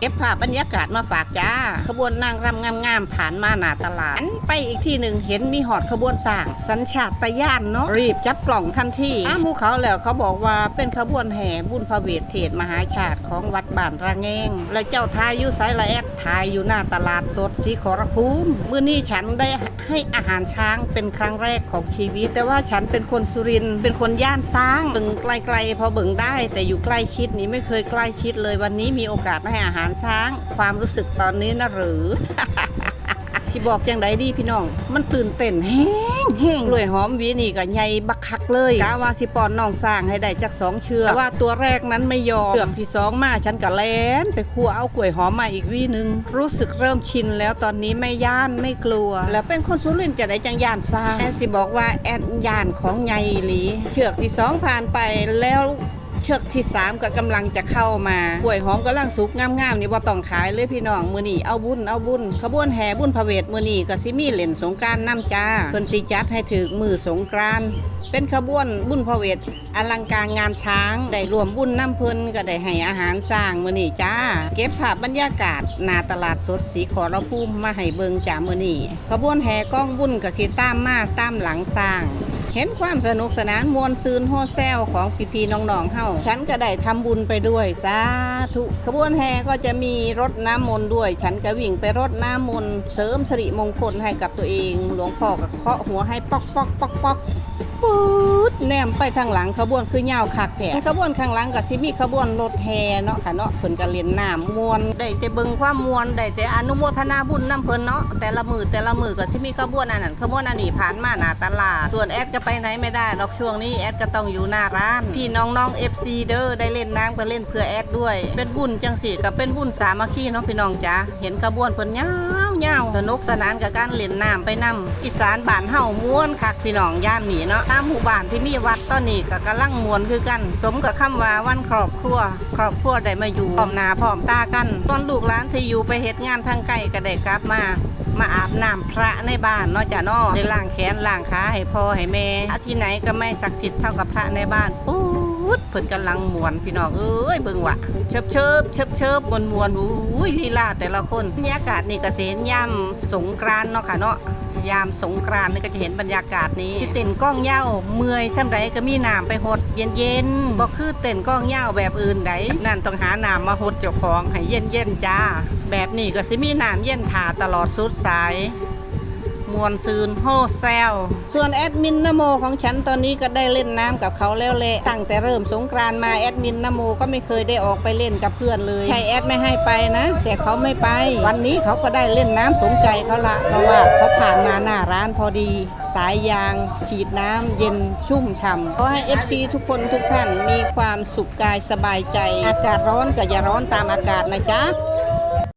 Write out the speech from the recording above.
เก็บภาพบรรยากาศมาฝากจ้า ขบวนนางรำงามๆผ่านมาหน้าตลาด ไปอีกที่หนึ่งเห็นมีหอดขบวนสร้าง สัญชาตญาณเนาะรีบจับกล่องทันทีอ้ามูเขาแล้วเขาบอกว่าเป็นขบวนแห่บุญพระเวทเทศมหาชาติของวัดบ้านระแงง แล้วเจ้าทายอยู่ไซละแอดทายอยู่หน้าตลาดสดสีขอรภูมิมื้อนี้ฉันได้ให้อาหารช้างเป็นครั้งแรกของชีวิต แต่ว่าฉันเป็นคนสุรินเป็นคนย่านช้างเบิ่งไกลๆพอเบิ่งได้ แต่อยู่ใกล้ชิดนี่ไม่เคยใกล้ชิดเลยวันนี้มีโอกาสให้อาหารช้าง ความรู้สึกตอนนี้นะหรือสิบอกจังไดดีพี่น้อง มันตื่นเต้นแห้งแห้งเลยหอมวีนี่ก็ใหญ่บักคักเลยกะว่าสิปอนน้องสร้างให้ได้จักสองเชือกแต่ว่าตัวแรกนั้นไม่ยอมเชือกที่สองมาฉันก็แลนไปคั่วเอากล้วยหอมมาอีกวีหนึงรู้สึกเริ่มชินแล้วตอนนี้ไม่ย่านไม่กลัว แล้วเป็นคนสุรินจะได้จังย่านสร้างแอนสิบอกว่าแอนย่านของใหญ่หลีเชือกที่สองผ่านไปแล้ว ชือกที่สามก็กำลังจะเข้ามากล้วยหอมกำลังสุกงามๆนี่ว่ต้องขายเลยพี่น้องมือนี่เอาบุญเอาบุญขบวนแห่บุญพระเวทมือนี่ก็สิมีเล่นสงกรารน้ำจ้าเพิ่นสิจัดให้ถึงมือสงกรานต์เป็นขบวนบุญพระเวทอลังการงานช้างได้รวมบุญน้ำเพิ่นก็ได้ให้อาหารสร้างมือนี่จ้า เก็บภาพบรรยากาศหน้าตลาดสดสีขอรภูมิมาให้เบิงจ้ามือนี่ขบวนแห่กล้องบุญก็สิตามมาตามหลังสร้าง เห็นความสนุกสนานมวลซืนโฮแซลของพี่พีน้องๆเฮาฉันก็ได้ทำบุญไปด้วยสาธุขบวนแห่ก็จะมีรถน้ำมนต์ด้วย ฉันก็วิ่งไปรถน้ำมนต์เสริมสิริมงคลให้กับตัวเอง หลวงพ่อก็เคาะหัวให้ป๊อกป๊อกป๊อกป๊อก แนมไปทางหลังขบวนคือเงาวคักแท้ขบวนข้างหลังก็สิมีขบวนรถแห่เนาะค่ะเนาะเพิ่นก็เล่นน้ำมวนได้แต่เบิ่งความมวนได้แต่อนุโมทนาบุญนํเพิ่นเนาะแต่ละมือแต่ละมือก็สิมีขบวนอันนั้นขบวนอันนี้ผ่านมาหน้าตลาดส่วนแอดก็ไปไหนไม่ได้หรอกช่วงนี้แอดก็ต้องอยู่หน้าร้านพี่น้องๆ FC เด้อได้เล่นน้ำก็เล่นเพื่อแอดด้วย เป็นบุญจังสิก็เป็นบุญสามัคคีเนาะพี่น้องจ๋าเห็นขบวนเพิ่นยาวๆา นุกสนานกับการเล่นน้ำไปนํอีสานบ้านเฮาม่วนคักพี่น้องย่ามหนีเนาะตามหมู่บ้านที่มีวัดตอนนี้ก็กำลังมวนคือกันสมกับคำว่าวันครอบครัว ครอบครัวได้มาอยู่พร้อมหน้าพร้อมตากันตอนลูกหลานที่อยู่ไปเฮ็ดงานทางไกลก็ได้กลับมามาอาบน้ำพระในบ้านเนาะจ้ะเนาะได้ล้างแขนล้างขาให้พ่อให้แม่อาที่ไหนก็ไม่ศักดิ์สิทธิ์เท่ากับพระในบ้านปุ๊ ดเพิ่นกำลังมวนพี่น้องเอ้ยเบิ่งว่ะเชิบเชิบเชิบเชิบมวนมวนอุ้ยลีลาแต่ละคนบรรยากาศนี่ก็เสนยามสงกรานเนาะค่ะเนาะยามสงกรานนี่ก็จะเห็นบรรยากาศนี้สิเต้นกล้องเหย้าเมื่อยซ้ำใดก็มีน้ำไปหดเย็นๆบ่คือเต้นกล้องเหย้าแบบอื่นใดนั่นต้องหาน้ำมาหดเจ้าของให้เย็นๆจ้า แบบนี้ก็สิมีน้ำเย็นถาตลอดสุดสาย มวนซืนโฮแซลส่วนแอดมินนโมของฉันตอนนี้ก็ได้เล่นน้ำกับเขาแล้วแหละตั้งแต่เริ่มสงกรานมาแอดมินนโมก็ไม่เคยได้ออกไปเล่นกับเพื่อนเลยใช่แอดไม่ให้ไปนะ แต่เขาไม่ไป วันนี้เขาก็ได้เล่นน้ำสมใจเขาละเพราะว่าเขาผ่านมาหน้าร้านพอดี สายยาง ฉีดน้ำเย็นชุ่มฉ่ำขอให้ FC ทุกคนทุกท่านมีความสุขกายสบายใจ อากาศร้อนก็อย่าร้อนตามอากาศนะจ๊ะ